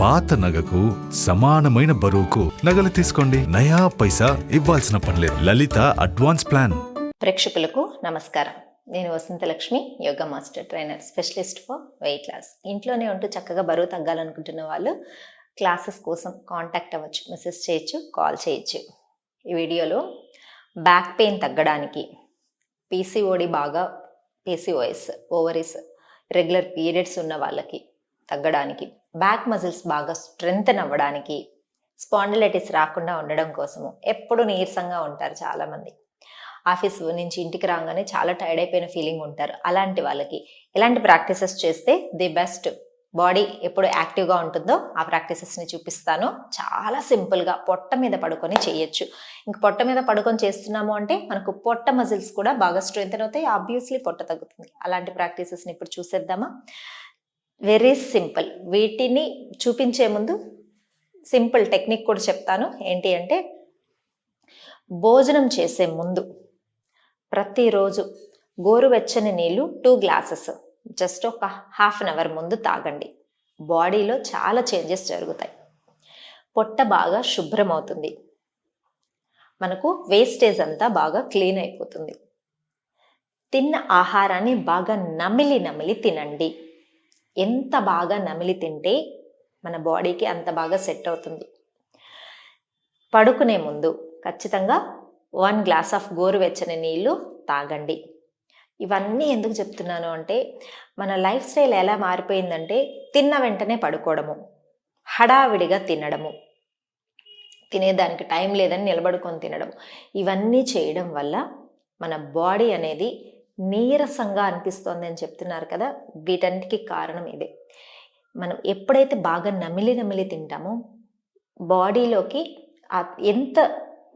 పాత నగకు సమానమైన బరువుకు నగలు తీసుకోండి. నయా పైసా ఇవ్వాల్సిన పనిలేదు లలిత అడ్వాన్స్ ప్లాన్. ప్రేక్షకులకు నమస్కారం. నేను Vasanthalakshmi yoga master trainer specialist for weight loss. ఇంట్లోనే ఉంటూ చక్కగా బరువు తగ్గాలనుకుంటున్న వాళ్ళు క్లాసెస్ కోసం కాంటాక్ట్ అవ్వచ్చు మెసేజ్ చేయొచ్చు కాల్ చేయొచ్చు. ఈ వీడియోలో బ్యాక్ పెయిన్ తగ్గడానికి పీసీఓడి బాగా పీసీఓఎస్ ఓవరీస్ రెగ్యులర్ పీరియడ్స్ ఉన్న వాళ్ళకి తగ్గడానికి బ్యాక్ మజిల్స్ బాగా స్ట్రెంగ్తన్ అవ్వడానికి స్పాండిలైటిస్ రాకుండా ఉండడం కోసము ఎప్పుడు నీరసంగా ఉంటారు చాలామంది. ఆఫీస్ నుంచి ఇంటికి రాగానే చాలా టైర్డ్ అయిపోయిన ఫీలింగ్ ఉంటారు. అలాంటి వాళ్ళకి ఎలాంటి ప్రాక్టీసెస్ చేస్తే ది బెస్ట్. బాడీ ఎప్పుడు యాక్టివ్గా ఉంటుందో ఆ ప్రాక్టీసెస్ని చూపిస్తాను. చాలా సింపుల్గా పొట్ట మీద పడుకొని చేయొచ్చు. ఇంక పొట్ట మీద పడుకొని చేస్తున్నాము అంటే మనకు పొట్ట మజిల్స్ కూడా బాగా స్ట్రెంగ్ అవుతాయి. ఆబ్వియస్లీ పొట్ట తగ్గుతుంది. అలాంటి ప్రాక్టీసెస్ని ఇప్పుడు చూసేద్దామా? వెరీ సింపుల్ వీటిని చూపించే ముందు సింపుల్ టెక్నిక్ కూడా చెప్తాను. ఏంటి అంటే భోజనం చేసే ముందు ప్రతిరోజు గోరువెచ్చని నీళ్ళు టూ గ్లాసెస్ జస్ట్ ఒక హాఫ్ అన్ అవర్ ముందు తాగండి. బాడీలో చాలా చేంజెస్ జరుగుతాయి. పొట్ట బాగా శుభ్రం అవుతుంది మనకు వేస్టేజ్ అంతా బాగా క్లీన్ అయిపోతుంది. తిన్న ఆహారాన్ని బాగా నమిలి నమిలి తినండి. ఎంత బాగా నమిలి తింటే మన బాడీకి అంత బాగా సెట్ అవుతుంది. పడుకునే ముందు ఖచ్చితంగా వన్ గ్లాస్ ఆఫ్ గోరువెచ్చని నీళ్ళు తాగండి. ఇవన్నీ ఎందుకు చెప్తున్నాను అంటే మన లైఫ్ స్టైల్ ఎలా మారిపోయిందంటే తిన్న వెంటనే పడుకోవడము హడావిడిగా తినడము తినేదానికి టైం లేదని నిలబడుకొని తినడం ఇవన్నీ చేయడం వల్ల మన బాడీ అనేది నీరసంగా అనిపిస్తోంది అని చెప్తున్నారు కదా వీటన్నిటికీ కారణం ఇదే మనం ఎప్పుడైతే బాగా నమిలి నమిలి తింటామో బాడీలోకి ఎంత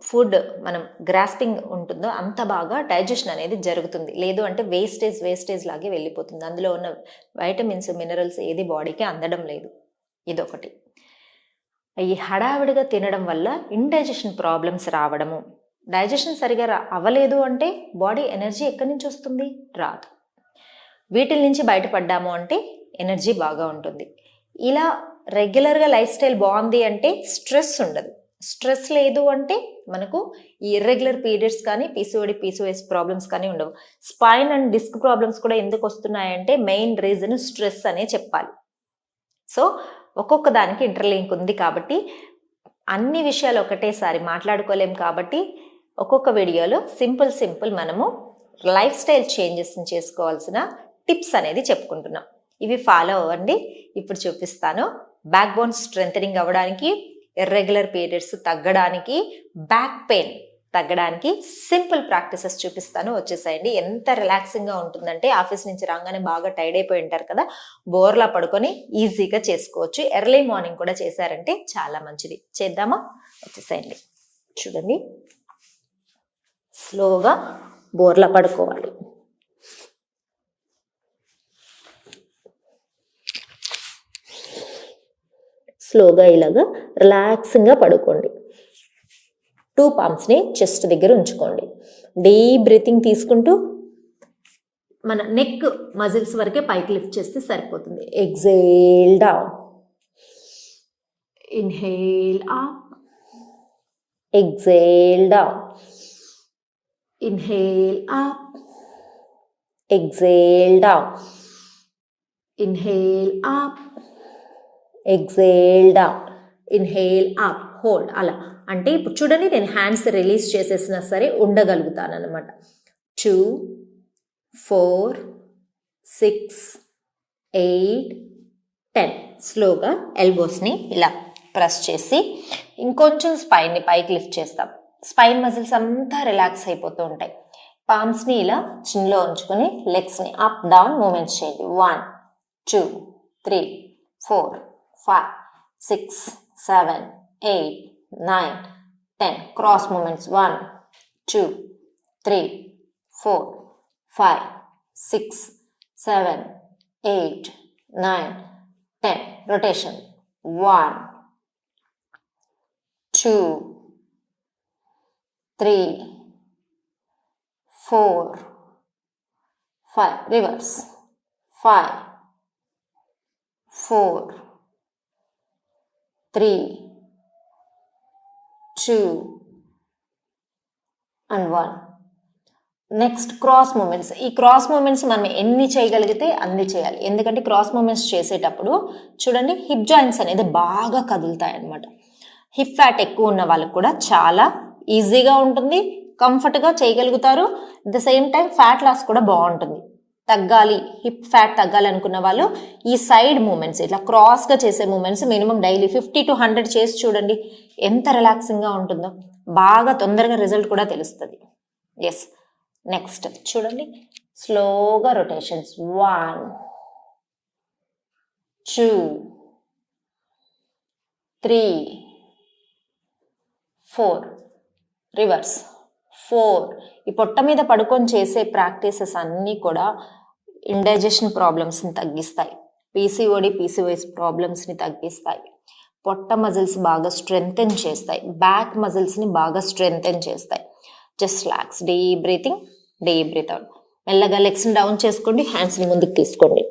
ఫుడ్ మనం గ్రాస్పింగ్ ఉంటుందో అంత బాగా డైజెషన్ అనేది జరుగుతుంది. లేదు అంటే వేస్టేజ్ వేస్టేజ్ లాగే వెళ్ళిపోతుంది. అందులో ఉన్న వైటమిన్స్ మినరల్స్ ఏది బాడీకి అందడం లేదు. ఇదొకటి. ఈ హడావిడిగా తినడం వల్ల ఇండైజెషన్ ప్రాబ్లమ్స్ రావడము డైజెషన్ సరిగా రా అవ్వలేదు అంటే బాడీ ఎనర్జీ ఎక్కడి నుంచి వస్తుంది? రాదు. వీటి నుంచి బయటపడ్డాము అంటే ఎనర్జీ బాగా ఉంటుంది. ఇలా రెగ్యులర్గా లైఫ్ స్టైల్ బాగుంది అంటే స్ట్రెస్ ఉండదు. స్ట్రెస్ లేదు అంటే మనకు ఈ ఇర్రెగ్యులర్ పీరియడ్స్ కానీ పీసీఓడి పీసీఓఎస్ ప్రాబ్లమ్స్ కానీ ఉండవు. స్పైన్ అండ్ డిస్క్ ప్రాబ్లమ్స్ కూడా ఎందుకు వస్తున్నాయంటే మెయిన్ రీజన్ స్ట్రెస్ అనే చెప్పాలి. సో ఒక్కొక్క దానికి ఇంటర్లింక్ ఉంది కాబట్టి అన్ని విషయాలు ఒకటేసారి మాట్లాడుకోలేం కాబట్టి ఒక్కొక్క వీడియోలో సింపుల్ సింపుల్ మనము లైఫ్ స్టైల్ చేంజెస్ని చేసుకోవాల్సిన టిప్స్ అనేది చెప్పుకుంటున్నాం. ఇవి ఫాలో అవ్వండి. ఇప్పుడు చూపిస్తాను. బ్యాక్ బోన్ స్ట్రెంగ్ అవ్వడానికి ఇర్రెగ్యులర్ పీరియడ్స్ తగ్గడానికి బ్యాక్ పెయిన్ తగ్గడానికి సింపుల్ ప్రాక్టీసెస్ చూపిస్తాను. వచ్చేసేయండి. ఎంత రిలాక్సింగ్గా ఉంటుందంటే ఆఫీస్ నుంచి రాగానే బాగా టైర్డ్ అయిపోయి ఉంటారు కదా బోర్లా పడుకొని ఈజీగా చేసుకోవచ్చు. ఎర్లీ మార్నింగ్ కూడా చేశారంటే చాలా మంచిది. చేద్దామా? వచ్చేసేయండి. చూడండి. స్లోగా బోర్లా పడుకోవాలి. స్లోగా ఇలాగా రిలాక్సింగ్గా పడుకోండి. టూ పామ్స్ని చెస్ట్ దగ్గర ఉంచుకోండి. డీప్ బ్రీతింగ్ తీసుకుంటూ మన నెక్ మజిల్స్ వరకే పైకి లిఫ్ట్ చేస్తే సరిపోతుంది. Exhale down. Inhale up. Exhale down. Inhale up. Exhale down. Inhale up. Exhale down. Inhale up hold అలా అంటే ఇప్పుడు చూడండి నేను హ్యాండ్స్ రిలీజ్ చేసేసినా సరే ఉండగలుగుతాను అనమాట two four six eight ten స్లోగా ఎల్బోస్ని ఇలా ప్రెస్ చేసి ఇంకొంచెం స్పైన్ని పైకి లిఫ్ట్ చేస్తాం స్పైన్ మజిల్స్ అంతా రిలాక్స్ అయిపోతూ ఉంటాయి. పామ్స్ని ఇలా చిన్నలో ఉంచుకొని లెగ్స్ని అప్ డౌన్ మూమెంట్ చేయండి. One two three four five six seven eight nine ten. Cross movements. One two three four five six seven eight nine ten. Rotation. One two three four five reverse five four three two and one. Next cross movements. ఈ cross movements మనం ఎన్ని చేయగలిగితే అన్ని చేయాలి. ఎందుకంటే cross moments చేసేటప్పుడు చూడండి hip joints అనేది బాగా కదులుతాయి అన్నమాట హిప్ ఫ్యాట్ ఎక్కువ ఉన్న వాళ్ళకి కూడా చాలా ఈజీగా ఉంటుంది కంఫర్ట్గా చేయగలుగుతారు. The same time fat loss కూడా బాగుంటుంది. తగ్గాలి హిప్ ఫ్యాట్ తగ్గాలి అనుకున్న వాళ్ళు ఈ సైడ్ మూమెంట్స్ ఇట్లా క్రాస్గా చేసే movements minimum daily fifty to hundred చేసి చూడండి. ఎంత రిలాక్సింగ్గా ఉంటుందో. బాగా తొందరగా రిజల్ట్ కూడా తెలుస్తుంది. ఎస్ నెక్స్ట్ చూడండి. స్లోగా rotations one two three four reverse. Four. ఈ పొట్ట మీద పడుకొని చేసే ప్రాక్టీసెస్ అన్నీ కూడా ఇండైజెషన్ ప్రాబ్లమ్స్ని తగ్గిస్తాయి. పీసీఓడి పీసీఓఎస్ ప్రాబ్లమ్స్ని తగ్గిస్తాయి. పొట్ట మజిల్స్ బాగా స్ట్రెంగ్తెన్ చేస్తాయి. బ్యాక్ మజిల్స్ని బాగా స్ట్రెంగ్తెన్ చేస్తాయి. Just relax. Deep breathing deep breath out. మెల్లగా లెగ్స్ని డౌన్ చేసుకోండి హ్యాండ్స్ని ముందుకు తీసుకోండి.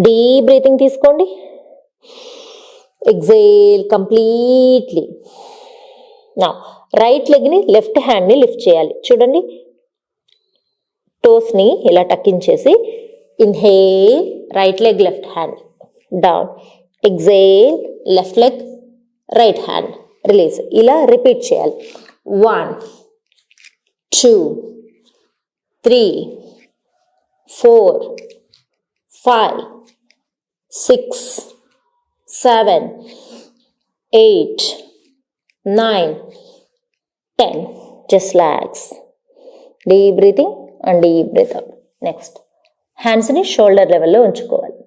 డీ బ్రీతింగ్ తీసుకోండి. Exhale completely. నా రైట్ లెగ్ని లెఫ్ట్ హ్యాండ్ని లిఫ్ట్ చేయాలి. చూడండి. టోస్ని ఇలా టక్కించేసి inhale right leg left hand down exhale left leg right hand release ఇలా రిపీట్ చేయాలి. One two three four five six seven eight nine ten just logs deep breathing and deep breath out next హ్యాండ్స్ని shoulder లెవెల్లో ఉంచుకోవాలి.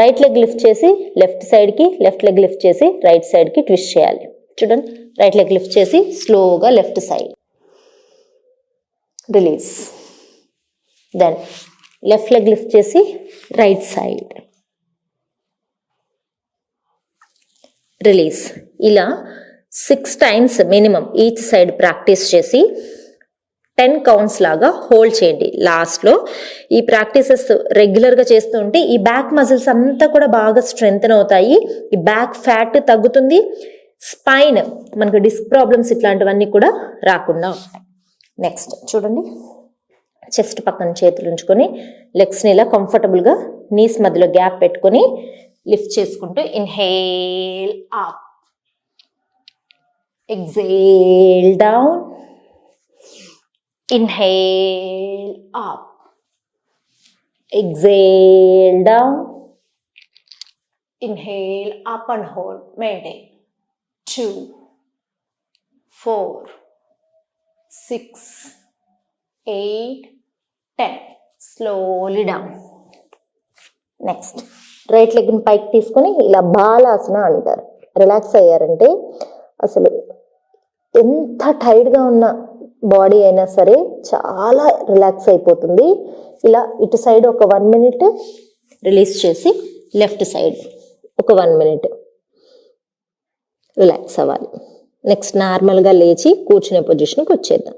Right leg lift చేసి left సైడ్కి left leg lift చేసి right సైడ్కి twist చేయాలి. చూడండి. రైట్ లెగ్ లిఫ్ట్ చేసి స్లోగా left side release then left leg lift చేసి రైట్ సైడ్ రిలీజ్ ఇలా six times minimum each side practice చేసి టెన్ కౌంట్స్ లాగా హోల్డ్ చేయండి. లాస్ట్లో ఈ ప్రాక్టీసెస్ రెగ్యులర్గా చేస్తూ ఉంటే ఈ బ్యాక్ మజిల్స్ అంతా కూడా బాగా స్ట్రెంగ్తన్ అవుతాయి. ఈ బ్యాక్ ఫ్యాట్ తగ్గుతుంది. స్పైన్ మనకు డిస్క్ ప్రాబ్లమ్స్ ఇట్లాంటివన్నీ కూడా రాకుండా నెక్స్ట్ చూడండి. చెస్ట్ పక్కన చేతులు ఉంచుకొని లెగ్స్ని ఇలా కంఫర్టబుల్గా నీస్ మధ్యలో గ్యాప్ పెట్టుకొని లిఫ్ట్ చేసుకుంటూ inhale up exhale down inhale up exhale down inhale up and hold. Maintain. Two four six eight ten slowly down next right లెగ్ని పైకి తీసుకొని ఇలా బాలాసన అంటారు. రిలాక్స్ అయ్యారంటే అసలు ఎంత టైర్డ్గా ఉన్న బాడీ అయినా సరే చాలా రిలాక్స్ అయిపోతుంది. ఇలా ఇటు సైడ్ ఒక వన్ మినిట్ రిలీజ్ చేసి లెఫ్ట్ సైడ్ ఒక వన్ మినిట్ రిలాక్స్ అవ్వాలి. నెక్స్ట్ నార్మల్గా లేచి కూర్చునే పొజిషన్కి వచ్చేద్దాం.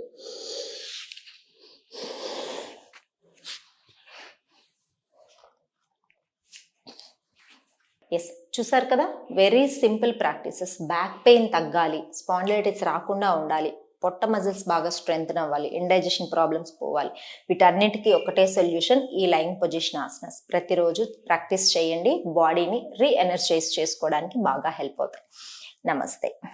ఎస్ చూసారు కదా? Very simple practices back pain తగ్గాలి. స్పాండిలైటిస్ రాకుండా ఉండాలి. పొట్ట మజిల్స్ బాగా స్ట్రెంగ్త్ అవ్వాలి. ఇండైజెషన్ ప్రాబ్లమ్స్ పోవాలి. వీటన్నిటికీ ఒకటే సొల్యూషన్ ఈ లైన్ పొజిషన్ ఆసనస్. ప్రతిరోజు ప్రాక్టీస్ చేయండి. బాడీని రీఎనర్జైజ్ చేసుకోవడానికి బాగా హెల్ప్ అవుతాయి. నమస్తే.